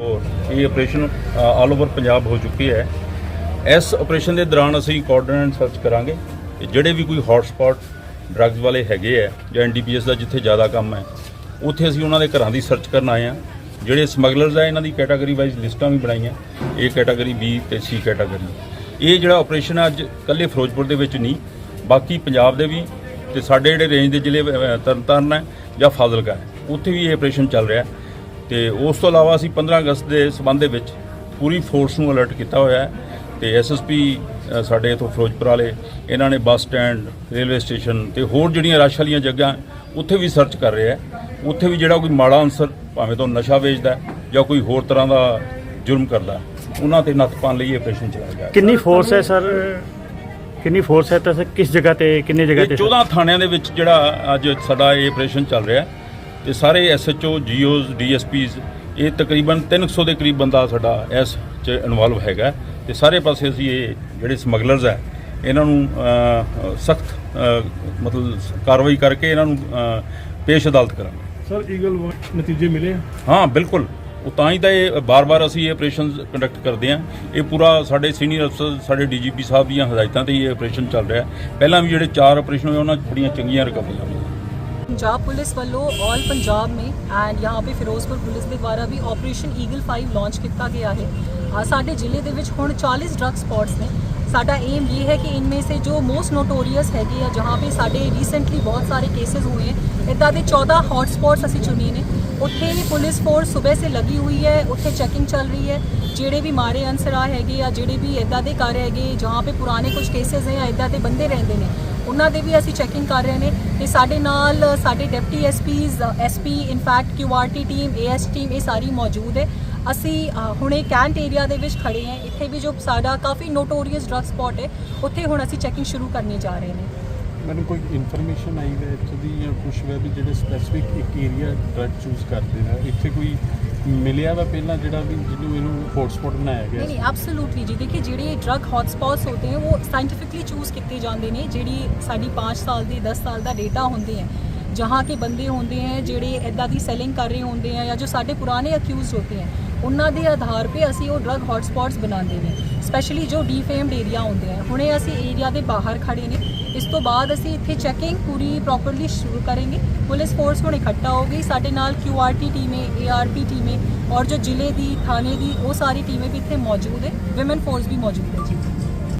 ਔਰ ਇਹ operation all over Punjab ਹੋ ਚੁੱਕੀ ਹੈ। ਇਸ ਆਪਰੇਸ਼ਨ ਦੇ ਦੌਰਾਨ ਅਸੀਂ ਕੋਆਰਡੀਨੇਟ ਸਰਚ ਕਰਾਂਗੇ ਕਿ ਜਿਹੜੇ ਵੀ ਕੋਈ ਹੌਟ ਸਪੌਟ ਡਰੱਗਸ ਵਾਲੇ ਹੈਗੇ ਆ, ਜਾਂ ਐਨਡੀਪੀਐਸ ਦਾ ਜਿੱਥੇ ਜ਼ਿਆਦਾ ਕੰਮ ਹੈ, ਉੱਥੇ ਅਸੀਂ ਉਹਨਾਂ ਦੇ ਘਰਾਂ ਦੀ ਸਰਚ ਕਰਨ ਆਏ ਆ ਜਿਹੜੇ ਸਮਗਲਰਸ ਆ, ਇਹਨਾਂ ਦੀ ਕੈਟਾਗਰੀ ਵਾਈਜ਼ ਲਿਸਟਾਂ ਵੀ ਬਣਾਈਆਂ ਇਹ ਕੈਟਾਗਰੀ ਬੀ ਤੇ ਸੀ ਕੈਟਾਗਰੀ ਇਹ ਜਿਹੜਾ ਆਪਰੇਸ਼ਨ ਹੈ ਅੱਜ ਕੱਲੇ ਫਿਰੋਜ਼ਪੁਰ ਦੇ ਵਿੱਚ ਨਹੀਂ, ਬਾਕੀ ਪੰਜਾਬ ਦੇ ਵੀ ਤੇ ਸਾਡੇ ਜਿਹੜੇ ਰੇਂਜ ਦੇ ਜ਼ਿਲ੍ਹੇ ਤਰਨਤਾਰਨ ਹੈ ਜਾਂ ਫਾਜ਼ਿਲਕਾ ਹੈ, ਉੱਥੇ ਵੀ ਇਹ ਆਪਰੇਸ਼ਨ ਚੱਲ ਰਿਹਾ। ਹੈ ਤੇ ਉਸ ਤੋਂ ਇਲਾਵਾ ਅਸੀਂ 15 ਅਗਸਤ ਦੇ ਸਬੰਧ ਦੇ ਵਿੱਚ ਪੂਰੀ ਫੋਰਸ ਨੂੰ ਅਲਰਟ ਕੀਤਾ ਹੋਇਆ ਹੈ ਤੇ ਐਸਐਸਪੀ ਸਾਡੇ ਇਥੋਂ ਫਿਰੋਜ਼ਪੁਰ ਵਾਲੇ ਇਹਨਾਂ ਨੇ ਬੱਸ ਸਟੈਂਡ ਰੇਲਵੇ ਸਟੇਸ਼ਨ ਤੇ ਹੋਰ ਜਿਹੜੀਆਂ ਰਸ਼ ਵਾਲੀਆਂ ਜਗ੍ਹਾ ਉੱਥੇ ਵੀ ਸਰਚ ਕਰ ਰਹੇ ਉੱਥੇ ਵੀ ਜਿਹੜਾ ਕੋਈ ਮਾੜਾ ਅਨਸਰ ਭਾਵੇਂ ਤੋਂ ਨਸ਼ਾ ਵੇਚਦਾ ਜਾਂ ਕੋਈ ਹੋਰ ਤਰ੍ਹਾਂ ਦਾ ਜੁਰਮ ਕਰਦਾ ਉਹਨਾਂ ਤੇ ਨੱਥ ਪਾਉਣ ਲਈ ਇਹ ਆਪਰੇਸ਼ਨ ਚਲਾਇਆ ਜਾ ਕਿੰਨੀ ਫੋਰਸ ਹੈ ਸਰ? ਕਿੰਨੀ ਫੋਰਸ ਹੈ ਤਾਂ ਕਿਸ ਜਗ੍ਹਾ ਤੇ ਕਿੰਨੀ ਜਗ੍ਹਾ ਤੇ? 14 ਥਾਣਿਆਂ ਦੇ ਵਿੱਚ ਜਿਹੜਾ ਅੱਜ ਸਾਡਾ ਇਹ ਆਪਰੇਸ਼ਨ ਚੱਲ ਰਿਹਾ ਹੈ। ਤੇ ਸਾਰੇ ਐਸਐਚਓ ਜੀਓਜ਼ ਡੀਐਸਪੀਜ਼ ਇਹ ਤਕਰੀਬਨ 300 ਦੇ ਕਰੀਬ ਬੰਦਾ ਸਾਡਾ ਇਸ ਚ ਇਨਵੋਲਵ ਹੈਗਾ। ਤੇ ਸਾਰੇ ਪਾਸੇ ਅਸੀਂ ਇਹ ਜਿਹੜੇ ਸਮਗਲਰਸ ਹੈ ਇਹਨਾਂ ਨੂੰ ਸਖਤ ਮਤਲਬ ਕਾਰਵਾਈ ਕਰਕੇ ਇਹਨਾਂ ਨੂੰ ਪੇਸ਼ ਅਦਾਲਤ ਕਰਾਂਗੇ। ਸਰ ਈਗਲ ਨਤੀਜੇ ਮਿਲੇ ਆ? ਹਾਂ ਬਿਲਕੁਲ। ਉਹ ਤਾਂ ਹੀ ਤਾਂ ਇਹ ਬਾਰ-ਬਾਰ ਅਸੀਂ ਇਹ ਆਪਰੇਸ਼ਨਸ ਕੰਡਕਟ ਕਰਦੇ ਹਾਂ ਇਹ ਪੂਰਾ ਸਾਡੇ ਸੀਨੀਅਰ ਅਫਸਰ ਸਾਡੇ ਡੀਜੀਪੀ ਸਾਹਿਬ ਦੀਆਂ ਹਦਾਇਤਾਂ ਤੇ ਹੀ ਇਹ ਆਪਰੇਸ਼ਨ ਚੱਲ ਰਿਹਾ। ਪਹਿਲਾਂ ਵੀ ਜਿਹੜੇ ਚਾਰ ਆਪਰੇਸ਼ਨ ਹੋਏ ਉਹਨਾਂ 'ਚ ਬੜੀਆਂ ਚੰਗੀਆਂ ਰਿਕਵਰੀਆਂ ਹੋਈਆਂ। ਪੰਜਾਬ ਪੁਲਿਸ ਵੱਲੋਂ ऑल ਪੰਜਾਬ में ਐਂਡ यहाँ पे ਫਿਰੋਜ਼ਪੁਰ ਪੁਲਿਸ ਦੇ ਦੁਆਰਾ ਵੀ ਆਪਰੇਸ਼ਨ ਈਗਲ 5 ਲਾਂਚ ਕੀਤਾ ਗਿਆ ਹੈ ਸਾਡੇ ਜ਼ਿਲ੍ਹੇ ਦੇ ਵਿੱਚ ਹੁਣ 40 ਡਰੱਗ ਸਪੌਟਸ ਨੇ ਸਾਡਾ ਏਮ ਇਹ ਹੈ ਕਿ ਇਨਮੇ ਸੇ ਜੋ ਮੋਸਟ ਨੋਟੋਰੀਅਸ ਹੈਗੇ ਆ ਜਹਾਂ ਪੇ ਸਾਡੇ ਰੀਸੈਂਟਲੀ ਬਹੁਤ ਸਾਰੇ ਕੇਸਸ ਹੋਏ ਹੈ ਇਦਾਂ ਦੇ 14 ਹੌਟ ਸਪੌਟਸ ਅਸੀਂ ਚੁਣੇ ਨੇ ਉੱਥੇ ਪੁਲਿਸ ਫੋਰਸ ਸਵੇਰ ਸੇ ਲੱਗੀ ਹੋਈ ਹੈ, ਉੱਥੇ ਚੈਕਿੰਗ ਚੱਲ ਰਹੀ ਹੈ। ਜਿਹੜੇ ਵੀ ਮਾਰੇ ਅਨਸਰਾ ਹੈਗੇ ਆ, ਜਿਹੜੇ ਵੀ ਇਦਾਂ ਦੇ ਕਰ ਹੈਗੇ, ਜਹਾਂ ਪੇ ਪੁਰਾਣੇ ਕੁਝ ਕੇਸਸ ਹੈ ਇਦਾਂ ਦੇ ਬੰਦੇ ਰਹਿੰਦੇ ਨੇ, ਉਹਨਾਂ ਦੇ ਵੀ ਅਸੀਂ ਚੈਕਿੰਗ ਕਰ ਰਹੇ ਨੇ। ਤੇ ਸਾਡੇ ਨਾਲ ਸਾਡੇ deputy SPs SP in fact QRT team AS team ਇਹ ਸਾਰੀ ਮੌਜੂਦ ਹੈ। ਅਸੀਂ ਹੁਣੇ ਕੈਂਟ ਏਰੀਆ ਦੇ ਵਿੱਚ ਖੜੇ ਹਾਂ। ਇੱਥੇ ਵੀ ਜੋ ਸਾਡਾ ਕਾਫੀ ਨੋਟੋਰੀਅਸ ਡਰੱਗ ਸਪੌਟ ਹੈ, ਉੱਥੇ ਹੁਣ ਅਸੀਂ ਚੈਕਿੰਗ ਸ਼ੁਰੂ ਕਰਨੀ ਜਾ ਰਹੇ ਨੇ। ਮੈਨੂੰ ਕੋਈ ਇਨਫੋਰਮੇਸ਼ਨ ਆਈ ਹੈ ਇੱਥੋਂ ਦੀ ਜਾਂ ਕੁਝ ਹੈ ਵੀ ਜਿਹੜੇ ਸਪੈਸਿਫਿਕ ਇੱਕ ਏਰੀਆ ਡਰਗ ਚੂਜ਼ ਕਰਦੇ ਨੇ? ਇੱਥੇ ਕੋਈ ਮਿਲਿਆ ਵਾ ਪਹਿਲਾਂ ਜਿਹੜਾ ਵੀ ਜਿਹਨੂੰ ਇਹਨੂੰ ਹੌਟਸਪੌਟ ਬਣਾਇਆ ਗਿਆ? ਨਹੀਂ ਐਬਸੋਲੂਟਲੀ ਜੀ। ਦੇਖिए ਜਿਹੜੇ ਡਰਗ ਹੌਟਸਪੌਟਸ ਹੁੰਦੇ ਨੇ ਉਹ ਸਾਇੰਟਿਫਿਕਲੀ ਚੂਜ਼ ਕੀਤੇ ਜਾਂਦੇ ਨੇ, ਜਿਹੜੀ ਸਾਡੀ 5 ਸਾਲ ਦੀ 10 ਸਾਲ ਦਾ ਡੇਟਾ ਹੁੰਦੇ ਹੈ ਜਹਾਂ ਕੇ ਬੰਦੇ ਹੁੰਦੇ ਹੈ ਜਿਹੜੇ ਐਦਾਂ ਦੀ ਸੈਲਿੰਗ ਕਰ ਰਹੇ ਹੁੰਦੇ ਹੈ ਜਾਂ ਜੋ ਸਾਡੇ ਪੁਰਾਣੇ ਅਕਿਊਜ਼ ਹੁੰਦੇ ਹੈ ਉਹਨਾਂ ਦੇ ਆਧਾਰ ਤੇ ਅਸੀਂ ਉਹ ਡਰਗ ਹੌਟਸਪੌਟਸ ਬਣਾਉਂਦੇ ਨੇ ਸਪੈਸ਼ਲੀ ਜੋ ਡੀਫੇਮਡ ਏਰੀਆ ਹੁੰਦੇ ਹੈ ਹੁਣੇ ਅਸੀਂ ਏਰੀਆ ਦੇ ਬਾਹਰ ਖੜੇ ਨੇ। ਇਸ ਤੋਂ ਬਾਅਦ ਅਸੀਂ ਇੱਥੇ ਚੈਕਿੰਗ ਪੂਰੀ ਪ੍ਰੋਪਰਲੀ ਸ਼ੁਰੂ ਕਰਾਂਗੇ। ਪੁਲਿਸ ਫੋਰਸ ਹੁਣ ਇਕੱਠਾ ਹੋ ਗਈ। ਸਾਡੇ ਨਾਲ ਕਿਊਆਰਟੀ ਟੀਮੇ ਏਆਰਪੀ ਟੀਮੇ ਔਰ ਜੋ ਜ਼ਿਲ੍ਹੇ ਦੀ, ਥਾਣੇ ਦੀ ਉਹ ਸਾਰੀ ਟੀਮੇ ਵੀ ਇੱਥੇ ਮੌਜੂਦ ਹੈ। ਵਿਮਨ ਫੋਰਸ ਵੀ ਮੌਜੂਦ ਹੈ ਜੀ।